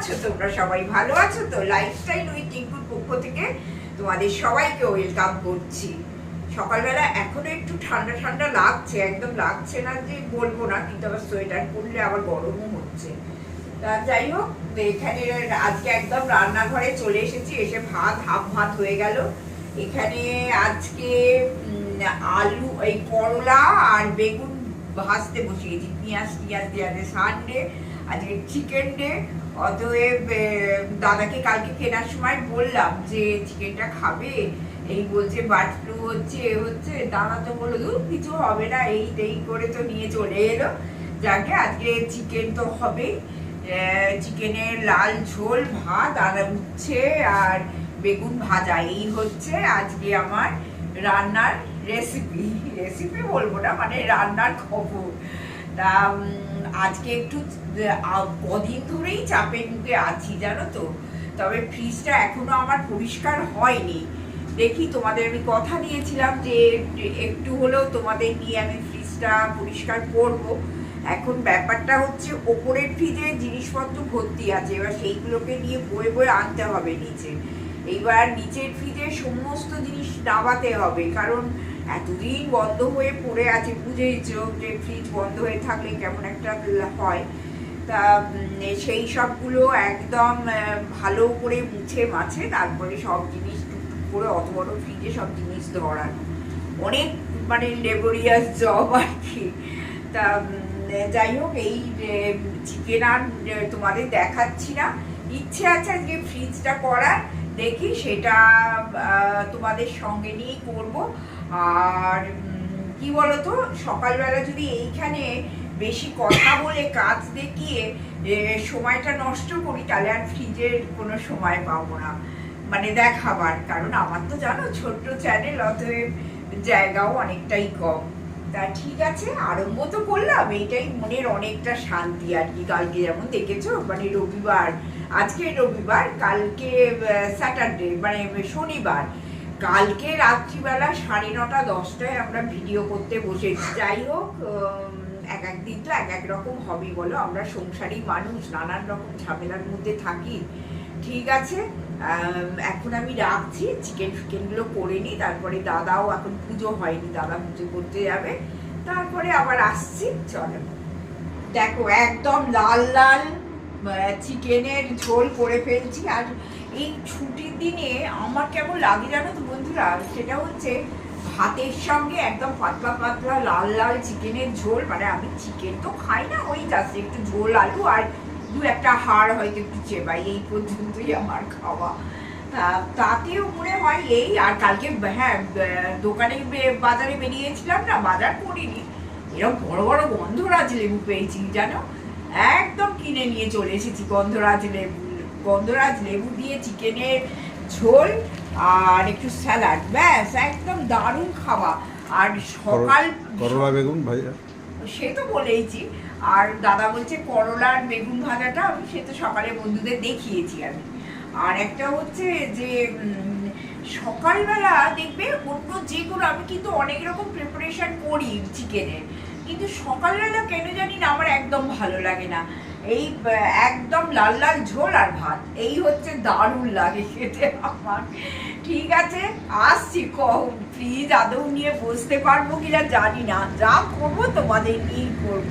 আছো? তোমরা সবাই ভালো আছো? তো লাইফস্টাইল উইথ টিঙ্কুর পক্ষ থেকে তোমাদের সবাইকে ওয়েলকাম করছি। সকালবেলা এখনও একটু ঠান্ডা ঠান্ডা লাগছে, একদম লাগছে না যে বলব না, কিন্তু আবার সোয়েটার পরলে আবার গরমও হচ্ছে। তা যাই হোক, এখানে আজকে একদম রান্নাঘরে চলে এসেছি, এসে ভাত, হাফ ভাত হয়ে গেল। এখানে আজকে আলু, এই করলা আর বেগুন ভাজতে বসিয়েছি। পেঁয়াজ দিয়ে সানডে, আজকে চিকেন ডে অতএব দাদাকে কালকে কেনার সময় বললাম যে চিকেনটা খাবে? এই বলছে বার্ড ফ্লু হচ্ছে এ হচ্ছে। দাদা তো বলল "ধুর, কিছু হবে না। এই এই করে তো নিয়ে চলে এলো। যাকে আজকে চিকেন তো হবেই চিকেনের লাল ঝোল ভাত আর উচ্ছে আর বেগুন ভাজা। এই হচ্ছে আজকে আমার রান্নার রেসিপি রেসিপি বলব না মানে রান্নার খবর। তা আজকে একটু কদিন ধরেই চাপের মুখে আছি, জানো তো। তবে ফ্রিজটা এখনও আমার পরিষ্কার হয়নি। দেখি তোমাদের আমি কথা দিয়েছিলাম যে, একটু হলেও তোমাদের নিয়ে আমি ফ্রিজটা পরিষ্কার করব। এখন ব্যাপারটা হচ্ছে ওপরের ফ্রিজে জিনিসপত্র ভর্তি আছে, এবার সেইগুলোকে নিয়ে বয়ে বয়ে আনতে হবে নিচে। এইবার নিচের ফ্রিজে সমস্ত জিনিস নামাতে হবে, কারণ এতদিন বন্ধ হয়ে পড়ে আছে বুঝেইছো যে ফ্রিজ বন্ধ হয়ে থাকলে কেমন একটা হয়। তা সেই সবগুলো একদম ভালো করে মুছে মাছে, তারপরে সব জিনিস করে, অত বড় ফ্রিজে সব জিনিস ধরানো। অনেক মানে লেবরিয়াস জব আর কি। তা যাই হোক, এই চিকেন আর তোমাদের দেখাচ্ছি না। ইচ্ছে আছে আজকে ফ্রিজটা করার, দেখি সেটা তোমাদের সঙ্গে নিয়েই করব। আর কি বলতো, সকালবেলা যদি এইখানে বেশি কথা বলে কাজ দেখিয়ে সময়টা নষ্ট করি, তাহলে আর ফ্রিজের কোনো সময় পাবো না। মানে দেখাবার, কারণ আমার তো জানো, ছোট্ট চ্যানেল অতএব জায়গাও অনেকটাই কম। তা ঠিক আছে, আরম্ভ তো করলাম, এইটাই মনের অনেকটা শান্তি আর কি। কালকে যেমন দেখেছ মানে রবিবার, আজকে রবিবার, কালকে স্যাটারডে মানে শনিবার। কালকে রাত্রিবেলা সাড়ে নটা, দশটায় আমরা ভিডিও করতে বসেছি। যাই হোক এক এক দিন তো এক এক রকম হবে বলো। আমরা সংসারী মানুষ, নানান রকম ঝামেলার মধ্যে থাকি। ঠিক আছে? এখন আমি রাখছি। চিকেন ফিকেনগুলো করে নিই। তারপরে দাদাও এখন পুজো হয়নি। দাদা পুজো করতে যাবে। তারপরে আবার আসছি। চলো। দেখো, একদম লাল লাল চিকেনের ঝোল করে ফেলছি। আর এই ছুটির দিনে আমার কেমন লাগে জানো তো বন্ধুরা, সেটা হচ্ছে ভাতের সঙ্গে একদম পাতলা পাতলা লাল লাল চিকেনের ঝোল। মানে আমি চিকেন তো খাই না, ওই জাস্ট একটু ঝোল, আলু আর দু একটা হাড় হয়তো একটু চেবাই এই পর্যন্তই আমার খাওয়া। তাতেও মনে হয় এই আর কালকে হ্যাঁ দোকানে বাজারে বেরিয়েছিলাম না, বাজার করিনি। এরকম বড় বড় গন্ধরাজ লেবু পেয়েছি, জানো? একদম কিনে নিয়ে চলে এসেছি গন্ধরাজ লেবু গন্ধরাজ লেবু দিয়ে চিকেনের ঝোল। আর একটু স্যালাড ব্যাস একদম দারুণ খাওয়া। আর সকাল করলা বেগুন ভাইয়া? সে তো বলেইছি। আর দাদা বলছে করলা আর বেগুন ভাজাটা আমি সে তো সকালে বন্ধুদের দেখিয়েছি আমি আর একটা হচ্ছে যে সকালবেলা দেখবে অন্য যে কোনো আমি কিন্তু অনেক রকম প্রিপারেশন করি চিকেনের কিন্তু সকালবেলা কেন জানি না আমার একদম ভালো লাগে না। এই একদম লাল লাল ঝোল আর ভাত। এই হচ্ছে দারুণ লাগে খেতে আমার। ঠিক আছে, আসছি প্লিজ আদৌ নিয়ে বসতে পারব কিনা জানি না। যা করব তোমাদের নিয়েই করব।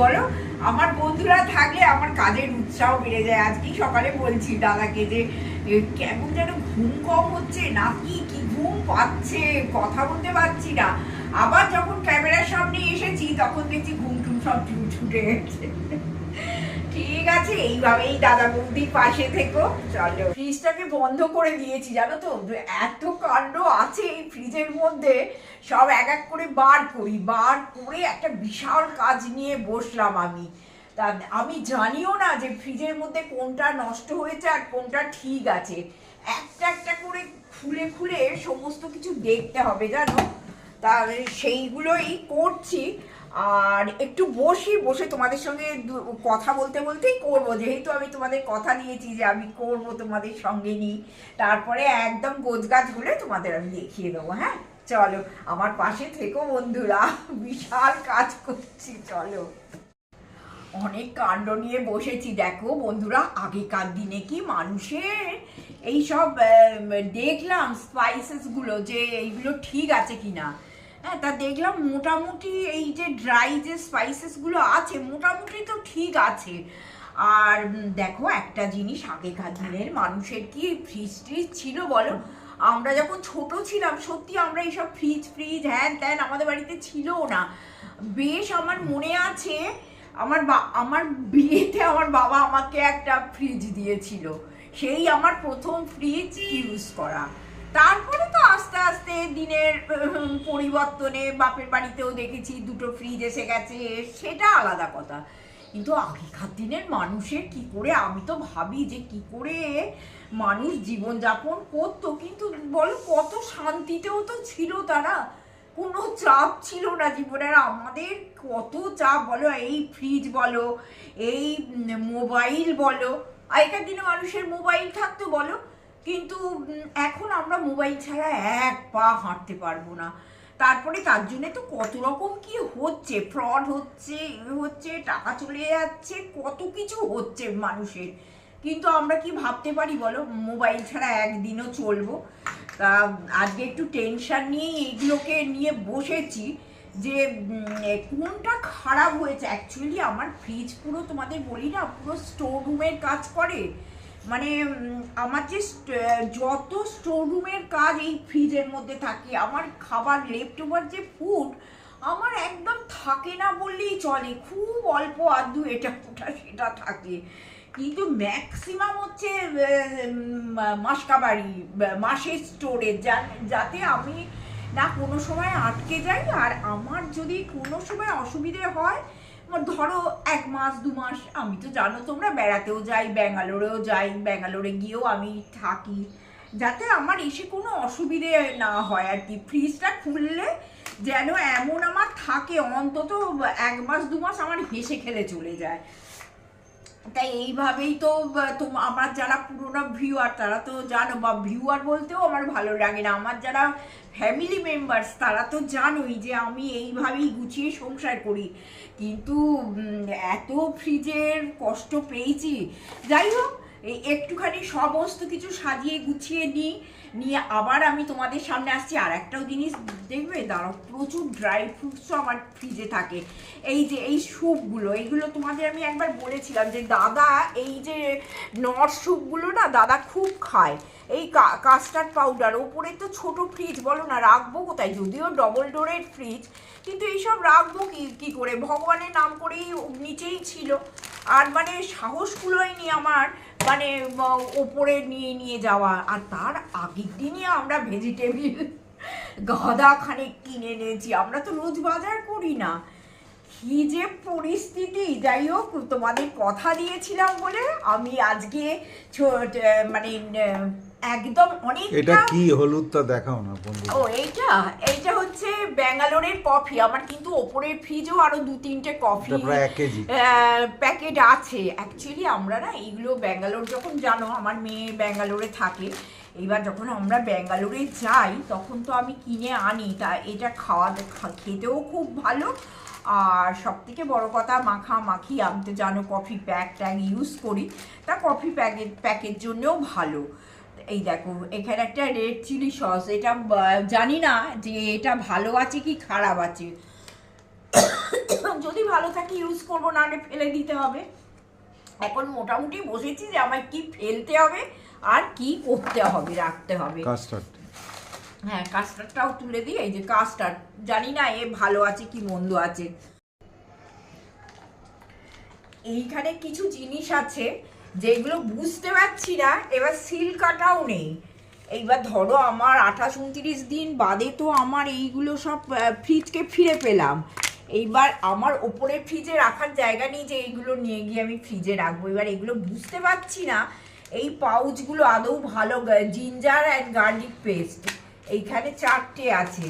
বলো, আমার বন্ধুরা থাকলে আমার কাজের উৎসাহ বেড়ে যায়। আজকেই সকালে বলছি দাদাকে যে কেমন যেন ঘুম কম হচ্ছে, নাকি কি ঘুম পাচ্ছে, কথা বলতে পারছি না। আবার যখন ক্যামেরার সামনে এসেছি, তখন দেখছি ঘুম টুম সব ছুটে গেছে। ঠিক আছে, এইভাবেই দাদা বৌদির পাশে থেকো। চলো। ফ্রিজটাকে বন্ধ করে দিয়েছি, জানো তো? এত কাণ্ড আছে এই ফ্রিজের মধ্যে। সব এক এক করে বার করি, বার করে একটা বিশাল কাজ নিয়ে বসলাম আমি। তা আমি জানিও না যে ফ্রিজের মধ্যে কোনটা নষ্ট হয়েছে আর কোনটা ঠিক আছে। একটা একটা করে খুলে খুলে সমস্ত কিছু দেখতে হবে, জানো? তাহলে সেইগুলোই করছি। আর একটু বসি, বসে তোমাদের সঙ্গে কথা বলতে বলতেই করব। যেহেতু আমি তোমাদের কথা নিয়েছি যে আমি করব তোমাদের সঙ্গে নিই তারপরে একদম গোজগাছ হলে তোমাদের আমি দেখিয়ে দেবো হ্যাঁ? চলো, আমার পাশে থেকো বন্ধুরা, বিশাল কাজ করছি, চলো। অনেক কাণ্ড নিয়ে বসেছি, দেখো বন্ধুরা, আগেকার দিনে কি মানুষের এইসব দেখলাম স্পাইসেসগুলো যে এইগুলো ঠিক আছে কিনা। হ্যাঁ তা দেখলাম মোটামুটি এই যে ড্রাই যে স্পাইসেসগুলো আছে, মোটামুটি তো ঠিক আছে। আর দেখো একটা জিনিস আগেকার দিনের মানুষের কি ফ্রিজ ট্রিজ ছিল বলো? আমরা যখন ছোট ছিলাম, সত্যি আমরা এইসব ফ্রিজ ফ্রিজ হ্যান ত্যান আমাদের বাড়িতে ছিলও না। বেশ আমার মনে আছে, আমার বা, আমার বিয়েতে আমার বাবা আমাকে একটা ফ্রিজ দিয়েছিল। সেই আমার প্রথম ফ্রিজ ইউজ করা। তারপরে তো আস্তে আস্তে দিনের পরিবর্তনে বাপের বাড়িতেও দেখেছি দুটো ফ্রিজ এসে গেছে, সেটা আলাদা কথা। কিন্তু আগেকার দিনের মানুষের কি করে, আমি তো ভাবি যে কি করে মানুষ জীবনযাপন করতো, কিন্তু বলো কত শান্তিতেও তো ছিল তারা। কোনো চাপ ছিল না জীবনের আমাদের কত চাপ, বলো এই ফ্রিজ বলো, এই মোবাইল বলো। আগেকার দিনে মানুষের মোবাইল থাকতো, বলো। কিন্তু এখন আমরা মোবাইল ছাড়া এক পা হাঁটতে পারব না। তারপরে তার জন্য তো কত রকম কি হচ্ছে ফ্রড হচ্ছে, এ হচ্ছে, টাকা চলে যাচ্ছে, কত কিছু হচ্ছে মানুষের। কিন্তু আমরা কি ভাবতে পারি বলো? মোবাইল ছাড়া একদিনও চলবো। তা, আজকে একটু টেনশন নিয়ে এইগুলোকে নিয়ে বসেছি যে কোনটা খারাপ হয়েছে? অ্যাকচুয়ালি আমার ফ্রিজ পুরো তোমাদের বলি না, পুরো স্টোর রুমের কাজ করে। মানে আমার যে যত স্টোর রুমের কাজ এই ফ্রিজের মধ্যে থাকে, আমার খাবার লেফট ওভার যে ফুড আমার একদম থাকে না বললেই চলে। খুব অল্প আধু এটা ওটা সেটা থাকে। কিন্তু ম্যাক্সিমাম হচ্ছে মাসকাবাড়ি মাসের স্টোরেজ যাতে আমি না কোনো সময় আটকে যাই, আর আমার যদি কোনো সময় অসুবিধে হয় ধরো এক মাস, দু মাস, আমি তো জানো তোমরা বেড়াতেও যাই, ব্যাঙ্গালোরেও যাই, ব্যাঙ্গালোরে গিয়েও আমি থাকি। যাতে আমার এসে কোনো অসুবিধে না হয় আর কি। ফ্রিজটা খুললে যেন এমন আমার থাকে, অন্তত এক মাস, দু মাস আমার হেসে খেলে চলে যায়। তাই এইভাবেই তো আমার যারা পুরোনো ভিউয়ার তারা তো জানো, বা ভিউয়ার বলতেও আমার ভালো লাগে না। আমার যারা ফ্যামিলি মেম্বার্স তারা তো জানোই যে আমি এইভাবেই গুছিয়ে সংসার করি। কিন্তু এত ফ্রিজের কষ্ট পেয়েছি। যাই হোক এই একটুখানি সমস্ত কিছু সাজিয়ে গুছিয়ে নিই। নিয়ে আবার আমি তোমাদের সামনে আসছি। আর একটাও জিনিস দেখবে? দাঁড়াও, প্রচুর ড্রাই ফ্রুটসও আমার ফ্রিজে থাকে। এই যে, এই স্যুপগুলো এইগুলো তোমাদের আমি একবার বলেছিলাম যে, দাদা এই যে নট স্যুপগুলো না, দাদা খুব খায়। এই কাস্টার্ড পাউডার ওপরে তো ছোট ফ্রিজ বলো না, রাখব কোথায়? যদিও ডবল ডোরের ফ্রিজ কিন্তু এইসব রাখব কি কি করে? ভগবানের নাম করেই নিচেই ছিল। আর মানে সাহসগুলোই নি আমার মানে ওপরে নিয়ে নিয়ে যাওয়া। আর তার আগের দিনই আমরা ভেজিটেবিল গাদা খানিক কিনে এনেছি। আমরা তো রোজ বাজার করি না। কি যে পরিস্থিতি! যাই হোক, তোমাদের কথা দিয়েছিলাম বলে আমি আজকে মানে একদম এটা অনেকটা কি হলুদটা দেখাও না বন্ধু। ও এইটা এইটা হচ্ছে ব্যাঙ্গালোরের কফি। আমার কিন্তু ওপরের ফ্রিজেও আরও দু তিনটে কফি এটা প্যাকেট আছে। অ্যাকচুয়ালি আমরা না এইগুলো ব্যাঙ্গালোর যখন জানো আমার মেয়ে ব্যাঙ্গালোরে থাকে এইবার যখন আমরা ব্যাঙ্গালোরে যাই তখন তো আমি কিনে আনি। তা এটা খাওয়া খেতেও খুব ভালো। আর সব থেকে বড় কথা মাখা মাখি আমি তো জানো কফি প্যাক ট্যাক ইউজ করি। তা কফি প্যাকেট প্যাকের জন্যও ভালো। এই দেখো এখানে একটা রেড চিলি সস এটা জানি না যে এটা ভালো আছে কি খারাপ আছে। যদি ভালো থাকে ইউজ করব না হলে ফেলে দিতে হবে। এখন মোটামুটি বসেছি যে আমায় কি ফেলতে হবে আর কি করতে হবে রাখতে হবে। কাস্টার্ড হ্যাঁ কাস্টার্ডটাও তুলে দিই এই যে কাস্টার্ড জানি না এ ভালো আছে কি মন্দ আছে। এইখানে কিছু জিনিস আছে যেগুলো বুঝতে পারছি না এবার সিল কাটাও নেই। এইবার ধরো আমার আঠাশ উনত্রিশ দিন বাদে তো আমার এইগুলো সব ফ্রিজকে ফিরে পেলাম। এইবার আমার ওপরে ফ্রিজে রাখার জায়গা নেই যে এইগুলো নিয়ে গিয়ে আমি ফ্রিজে রাখব। এবার এগুলো বুঝতে পারছি না এই পাউচগুলো আদৌ ভালো জিঞ্জার অ্যান্ড গার্লিক পেস্ট এইখানে চারটে আছে।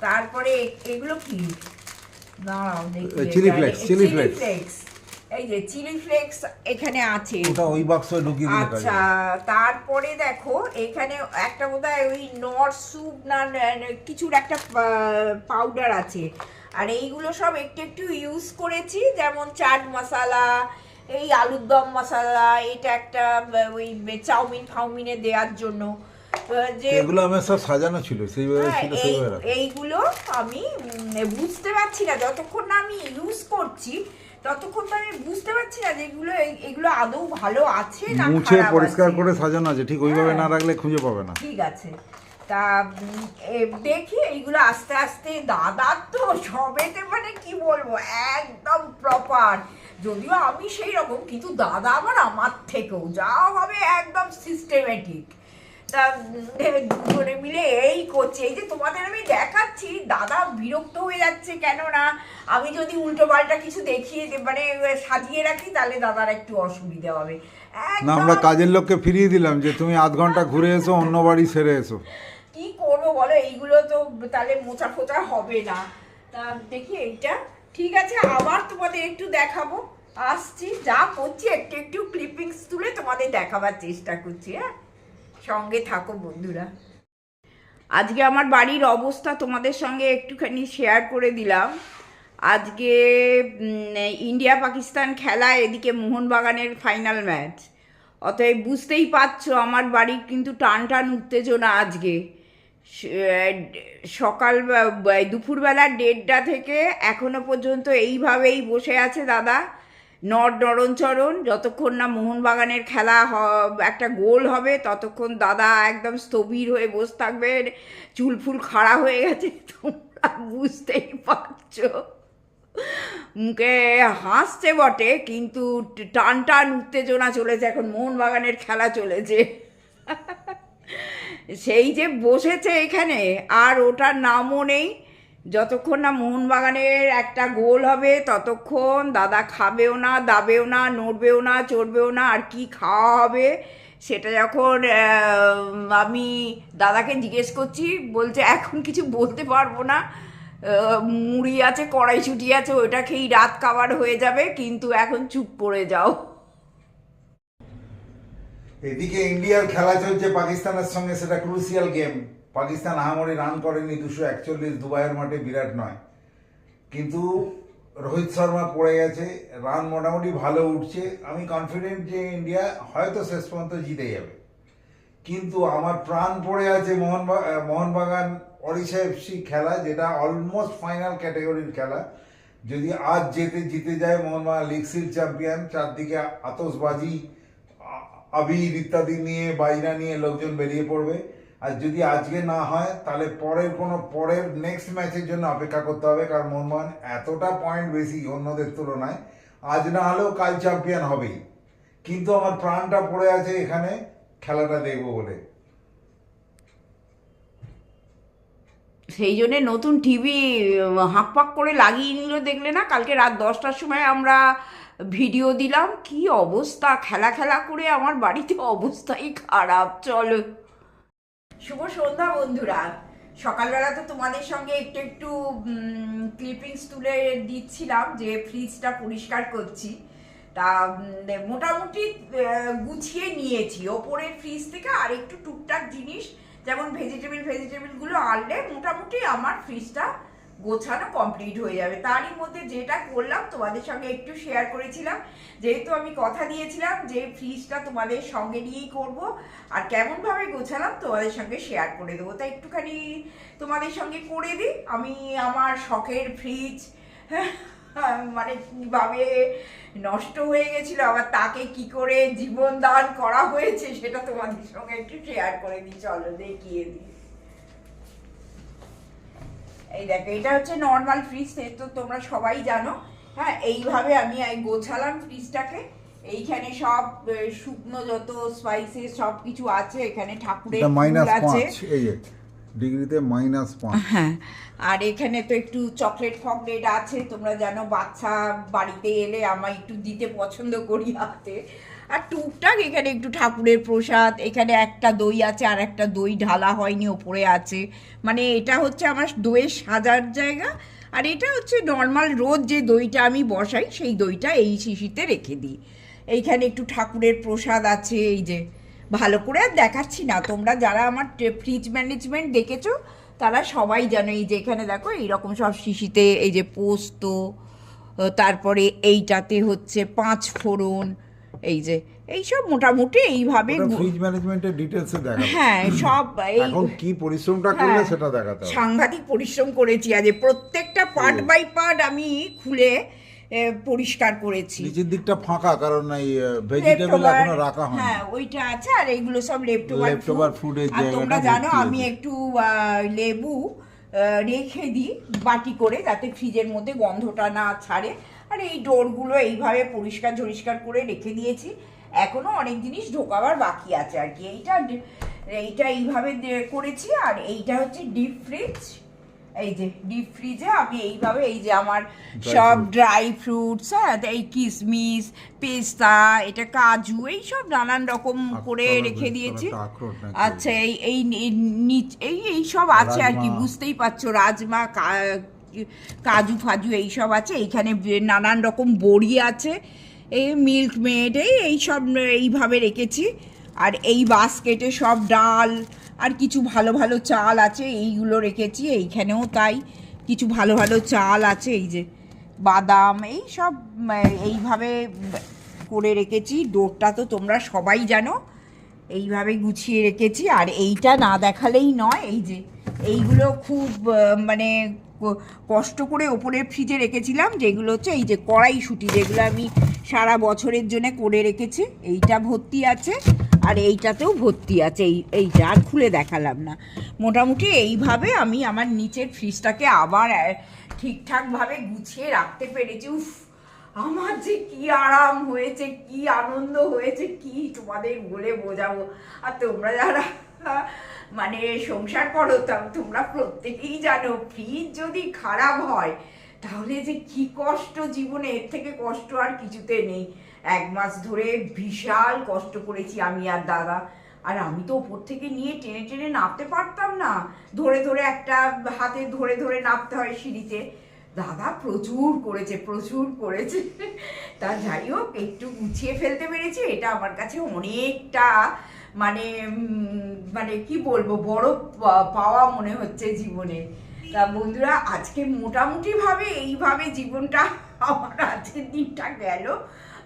তারপরে এগুলো কি? দাঁড়াও দেখি এখানে- flakes, এই যে চিলি ফ্লেক্স এখানে আছে। ওটা ওই বাক্সে ঢুকিয়ে কাজ আচ্ছা তারপরে দেখো এখানে একটা বোধহয় ওই নর স্যুপ না কিছুর একটা পাউডার আছে। আর এইগুলো সব একটু একটু ইউজ করেছি যেমন চাট মশলা এই আলুর দম মশলা এটা একটা ওই চাউমিন ফাউমিনে দেওয়ার জন্য। এগুলো আমার সব সাজানো ছিল সেইভাবে হ্যাঁ, ছিল সেইভাবে এইগুলো আমি বুঝতে পারছি না যতক্ষণ না আমি ইউজ করছি ততক্ষণ তো আমি বুঝতে পারছি না যে এগুলো এগুলো আদৌ ভালো আছে না মুছে পরিষ্কার করে সাজানো আছে ঠিক ওইভাবে হ্যাঁ। না রাখলে খুঁজে পাবে না। ঠিক আছে। তা দেখি এইগুলো আস্তে আস্তে দাদার তো সবেতে মানে কি বলব একদম প্রপার যদিও আমি সেই রকম কিন্তু দাদা আবার আমার থেকেও যা হবে একদম সিস্টেমেটিক দুজনে মিলে এই করছে। এই যে তোমাদের আমি দেখাচ্ছি দাদা বিরক্ত হয়ে যাচ্ছে কেননা আমি যদি উল্টো পাল্টা কিছু দেখিয়ে মানে সাজিয়ে রাখি তাহলে দাদার একটু অসুবিধা হবে। না আমরা কাজের লোককে ফিরিয়ে দিলাম যে তুমি আধ ঘণ্টা ঘুরে এসো অন্য বাড়ি সেরে এসো। কি করব বলো? এইগুলো তো তাহলে মোচা ফোচা হবে না। তা দেখি এইটা। ঠিক আছে আবার তোমাদের একটু দেখাবো। আসছি যা করছি একটু একটু ক্লিপিংস তুলে তোমাদের দেখাবার চেষ্টা করছি হ্যাঁ? সঙ্গে থাকো বন্ধুরা। আজকে আমার বাড়ির অবস্থা তোমাদের সঙ্গে একটুখানি শেয়ার করে দিলাম। আজকে ইন্ডিয়া পাকিস্তান খেলা, এদিকে মোহনবাগানের ফাইনাল ম্যাচ অতএব বুঝতেই পারছ, আমার বাড়ির কিন্তু টান টান উত্তেজনা আজকে। সকাল দুপুরবেলা দেড়টা থেকে এখনও পর্যন্ত এইভাবেই বসে আছে দাদা। নর নরণচরণ যতক্ষণ না মোহনবাগানের খেলা একটা গোল হবে, ততক্ষণ দাদা একদম স্থবির হয়ে বসে থাকবে চুল ফুল খাড়া হয়ে গেছে, তোমরা বুঝতেই পারছ। মুখে হাসছে বটে, কিন্তু টান টান উত্তেজনা চলেছে, এখন মোহনবাগানের খেলা চলেছে। সেই যে বসেছে এখানে, আর ওটার নামও নেই। যতক্ষণ না মোহনবাগানের একটা গোল হবে, ততক্ষণ দাদা খাবেও না, দাবেও না, নড়বেও না, চড়বেও না, আর কি খাওয়া হবে সেটা যখন আমি দাদাকে জিজ্ঞেস করছি, বলছে এখন কিছু বলতে পারব না। মুড়ি আছে, কড়াইশুটি আছে, ওইটা খেয়েই রাত কাবার হয়ে যাবে, কিন্তু এখন চুপ করে যাও। এদিকে ইন্ডিয়ার খেলা চলছে পাকিস্তানের সঙ্গে, সেটা ক্রুশিয়াল গেম পাকিস্তান আহামরি রান করেনি, দুশো একচল্লিশ দুবাইয়ের মাঠে বিরাট নয়। কিন্তু রোহিত শর্মা পড়ে গেছে রান মোটামুটি ভালো উঠছে। আমি কনফিডেন্ট যে ইন্ডিয়া হয়তো শেষ পর্যন্ত জিতে যাবে। কিন্তু আমার প্রাণ পড়ে আছে মোহন মোহনবাগান ওড়িশা এফসি খেলা, যেটা অলমোস্ট ফাইনাল ক্যাটাগরির খেলা। যদি আজ যেতে, জিতে যায় মোহনবাগান লিগ সিল চ্যাম্পিয়ন চারদিকে আতসবাজি আবির ইত্যাদি নিয়ে বাইরা নিয়ে লোকজন বেরিয়ে পড়বে। আর যদি আজকে না হয়, তাহলে পরের কোনো, পরের নেক্সট ম্যাচের জন্য অপেক্ষা করতে হবে। কারণ মোহনবাগান এতটা পয়েন্ট বেশি অন্যদের তুলনায়। আজ না হলেও কাল চ্যাম্পিয়ন হবেই। কিন্তু আমার প্রাণটা পড়ে আছে এখানে খেলাটা দেখব বলে। সেই জন্যে নতুন টিভি হাঁক পাক করে লাগিয়ে নিল দেখলে না? কালকে রাত দশটার সময় আমরা ভিডিও দিলাম। কি অবস্থা? খেলা খেলা করে আমার বাড়িতে অবস্থাই খারাপ। চলো। শুভ সন্ধ্যা বন্ধুরা। সকালবেলা তো তোমাদের সঙ্গে একটু একটু ক্লিপিংস তুলে দিচ্ছিলাম যে ফ্রিজটা পরিষ্কার করছি। তা মোটামুটি গুছিয়ে নিয়েছি। ওপরের ফ্রিজ থেকে আর একটু টুকটাক জিনিস, যেমন ভেজিটেবিল ভেজিটেবিলগুলো আনলে মোটামুটি আমার ফ্রিজটা গোছানো কমপ্লিট হয়ে যাবে। তারই মধ্যে যেটা করলাম, তোমাদের সঙ্গে একটু শেয়ার করেছিলাম। যেহেতু আমি কথা দিয়েছিলাম যে ফ্রিজটা তোমাদের সঙ্গে নিয়েই করব, আর কেমনভাবে গোছালাম তোমাদের সঙ্গে শেয়ার করে দেবো। তা একটুখানি তোমাদের সঙ্গে করে দিই। আমি আমার শখের ফ্রিজ মানে কীভাবে নষ্ট হয়ে গেছিল, আবার তাকে কি করে জীবন দান করা হয়েছে, সেটা তোমাদের সঙ্গে একটু শেয়ার করে দিই। চলো, দেখিয়ে দিই। এই দেখো এটা হচ্ছে নর্মাল ফ্রিজ তো তোমরা সবাই জানো। হ্যাঁ এইভাবে আমি গোছালাম ফ্রিজটাকে এইখানে সব শুকনো যত স্পাইসেস সব কিছু আছে এখানে ঠাকুরের মাইনাস আছে। ডিগ্রিতে মাইনাস পাঁচ। হ্যাঁ আর এখানে তো একটু চকলেট ফকলেট আছে তোমরা জানো বাচ্চা বাড়িতে এলে আমার একটু দিতে পছন্দ করি হাতে। আর টুকটাক এখানে একটু ঠাকুরের প্রসাদ, এখানে একটা দই আছে আর একটা দই ঢালা হয়নি, ওপরে আছে। মানে এটা হচ্ছে আমার দইয়ের সাজার জায়গা, আর এটা হচ্ছে নর্মাল রোজ যে দইটা আমি বসাই, সেই দইটা এই শিশিতে রেখে দিই। এইখানে একটু ঠাকুরের প্রসাদ আছে, এই যে ভালো করে আর দেখাচ্ছি না। তোমরা যারা আমার ফ্রিজ ম্যানেজমেন্ট দেখেছ, তারা সবাই জানে এই যে এখানে দেখো, এইরকম সব শিশিতে এই যে পোস্ত, তারপরে এইটাতে হচ্ছে পাঁচ ফোড়ন এই যে এইসব মোটামুটি এইভাবে ফ্রিজ ম্যানেজমেন্টের ডিটেলসে দেখা হ্যাঁ সব এখন কি পরিশ্রমটা করলে হ্যাঁ, সেটা দেখাতে সাংঘাতিক পরিশ্রম করেছি আজ প্রত্যেকটা পার্ট বাই পার্ট আমি খুলে পরিষ্কার করেছি। নিচের দিকটা ফাঁকা কারণ এই ভেজিটেবল এখনও রাখা হয় হ্যাঁ ওইটা আছে আর এইগুলো সব Leftover food এর আর তোমরা জানো আমি একটু লেবু রেখে দিই বাটি করে যাতে ফ্রিজের মধ্যে গন্ধটা না ছাড়ে। আর এই ডোরগুলো এইভাবে পরিষ্কার ঝরিষ্কার করে রেখে দিয়েছি। এখনও অনেক জিনিস ঢোকাবার বাকি আছে আর কি। এইটা এইটা এইভাবে করেছি আর এইটা হচ্ছে ডিপ ফ্রিজ। এই যে ডিপ ফ্রিজে আমি এইভাবে এই যে আমার সব ড্রাই ফ্রুটস হ্যাঁ এই কিশমিশ পেস্তা এটা কাজু এই সব নানান রকম করে রেখে দিয়েছি? আচ্ছা এই এই এই নিচ- এই সব আছে আর কি বুঝতেই পারছ রাজমা কা- কাজু ফাজু এই সব আছে, এইখানে নানান রকম বড়ি আছে এই মিল্ক মেড, এই এই সব এইভাবে রেখেছি। আর এই বাস্কেটে সব ডাল আর কিছু ভালো ভালো চাল আছে, এইগুলো রেখেছি, এইখানেও তাই। কিছু ভালো ভালো চাল আছে, এই যে বাদাম, এই সব এইভাবে করে রেখেছি। ডোরটা তো তোমরা সবাই জানো, এইভাবে গুছিয়ে রেখেছি। আর এইটা না দেখালেই নয়, এই যে এইগুলো খুব মানে কষ্ট করে ওপরে ফ্রিজে রেখেছিলাম, যেগুলো হচ্ছে এই যে কড়াইশুঁটি, যেগুলো আমি সারা বছরের জন্য করে রেখেছি, এইটা ভর্তি আছে আর এইটাতেও ভর্তি আছে, এই, এইটা আর খুলে দেখালাম না। মোটামুটি এইভাবে আমি আমার নিচের ফ্রিজটাকে আবার ঠিকঠাকভাবে গুছিয়ে রাখতে পেরেছি। উফ, আমার যে কি আরাম হয়েছে, কি আনন্দ হয়েছে, কি তোমাদের বলে বোঝাবো। আর তোমরা যারা মানে সংসার করো তোমরা প্রত্যেকেই জানো ফ্রিজ যদি খারাপ হয়, তাহলে যে কি কষ্ট জীবনে, এর থেকে কষ্ট আর কিছুতে নেই। এক মাস ধরে বিশাল কষ্ট করেছি আমি আর দাদা। আর আমি তো ওপর থেকে নিয়ে টেনে টেনে নামতে পারতাম না। ধরে ধরে একটা হাতে ধরে ধরে নামতে হয় সিঁড়িতে। দাদা প্রচুর করেছে প্রচুর করেছে। তা যাই হোক, একটু গুছিয়ে ফেলতে পেরেছি, এটা আমার কাছে অনেকটা মানে মানে কি বলব, বড় পাওয়া মনে হচ্ছে জীবনে। তা বন্ধুরা, আজকে মোটামুটিভাবে এইভাবে জীবনটা আমার আজকের দিনটা গেল।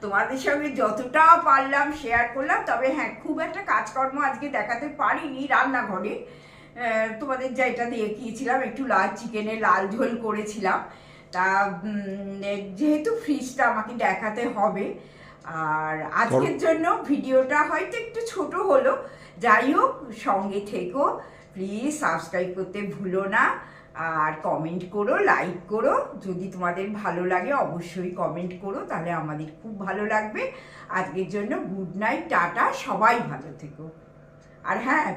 তোমাদের সঙ্গে যতটা পারলাম শেয়ার করলাম, তবে হ্যাঁ খুব একটা কাজকর্ম আজকে দেখাতে পারিনি রান্নাঘরে। তোমাদের যেটা দেখিয়েছিলাম, একটু লাল চিকেনে লাল ঝোল করেছিলাম। তা যেহেতু ফ্রিজটা আমাকে দেখাতে হবে আর আজকের জন্য ভিডিওটা হয়তো একটু ছোট হলো। যাই হোক সঙ্গে থেকো। প্লিজ সাবস্ক্রাইব করতে ভুলো না। আর কমেন্ট করো লাইক করো। যদি তোমাদের ভালো লাগে অবশ্যই কমেন্ট করো। তাহলে আমাদের খুব ভালো লাগবে। আজকের জন্য গুড নাইট টাটা। সবাই ভালো থেকো। আর হ্যাঁ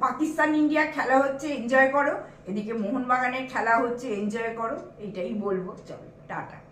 পাকিস্তান ইন্ডিয়া খেলা হচ্ছে এনজয় করো। এদিকে মোহনবাগানের খেলা হচ্ছে এনজয় করো। এটাই বলব। চলো টাটা।